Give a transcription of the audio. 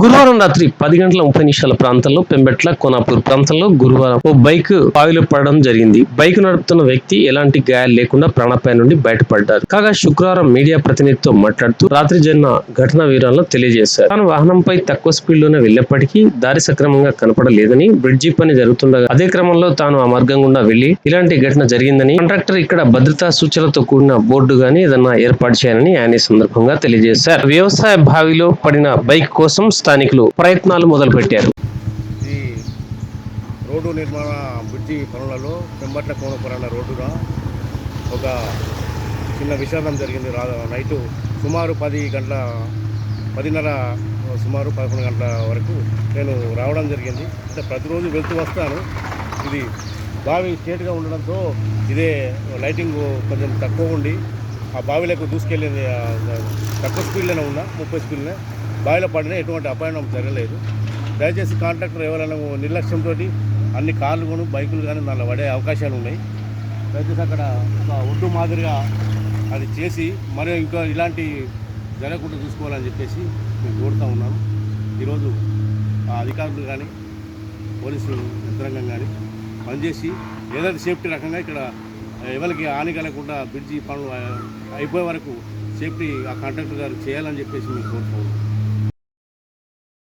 గురువారం రాత్రి పది గంటల ముప్పై నిమిషాల ప్రాంతంలో పెంబెట్ల కోనాపూర్ ప్రాంతంలో గురువారం ఓ బైక్ బావిలో పడడం జరిగింది. బైక్ నడుపుతున్న వ్యక్తి ఎలాంటి గాయాలు లేకుండా ప్రాణాపాయం నుండి బయటపడ్డారు. కాగా శుక్రవారం మీడియా ప్రతినిధితో మాట్లాడుతూ రాత్రి జరిగిన ఘటన వివరాలను తెలియజేశారు. తాను వాహనంపై తక్కువ స్పీడ్లోనే వెళ్ళేప్పటికీ దారి సక్రమంగా కనపడలేదని బ్రిడ్జి పని జరుగుతుండగా అదే క్రమంలో తాను ఆ మార్గం గుండా వెళ్ళి ఇలాంటి ఘటన జరిగిందని కాంట్రాక్టర్ ఇక్కడ భద్రతా సూచనలతో కూడిన బోర్డు గాని ఏదన్నా ఏర్పాటు చేయాలని ఆయన ఈ సందర్భంగా తెలియజేశారు. వ్యవసాయ బావిలో పడిన బైక్ కోసం స్థానికులు ప్రయత్నాలు మొదలుపెట్టారు. ఈ రోడ్డు నిర్మాణ బ్రిడ్జి పనులలో పెంబట్ల కోనపురాల రోడ్డున ఒక చిన్న విషాదం జరిగింది రా నైటు సుమారు పది గంటల పదిన్నర సుమారు పదకొండు గంటల వరకు నేను రావడం జరిగింది. అంటే ప్రతిరోజు వెళ్తూ వస్తాను. ఇది బావి స్ట్రేట్గా ఉండడంతో ఇదే లైటింగ్ కొంచెం తక్కువ ఉండి ఆ బావిలకు దూసుకెళ్ళింది తక్కువ స్పీడ్లోనే ఉన్నా ముప్పై స్పీడ్లోనే బావిలో పడిన ఎటువంటి అపాయం జరగలేదు. దయచేసి కాంట్రాక్టర్ ఎవరైనా నిర్లక్ష్యంతో అన్ని కార్లు కొను బైకులు కానీ దానిలో పడే అవకాశాలు ఉన్నాయి. దయచేసి అక్కడ ఒక ఒడ్డు మాదిరిగా అది చేసి మరియు ఇంకా ఇలాంటి జరగకుండా చూసుకోవాలని చెప్పేసి నేను కోరుతా ఉన్నాను. ఈరోజు ఆ అధికారులు కానీ పోలీసులు యంత్రాంగం కానీ పనిచేసి ఏదైతే సేఫ్టీ రకంగా ఇక్కడ ఎవరికి హాని కలగకుండా బ్రిడ్జి పనులు అయిపోయే వరకు సేఫ్టీ ఆ కాంట్రాక్టర్ గారు చేయాలని చెప్పేసి మేము కోరుతా ఉన్నాం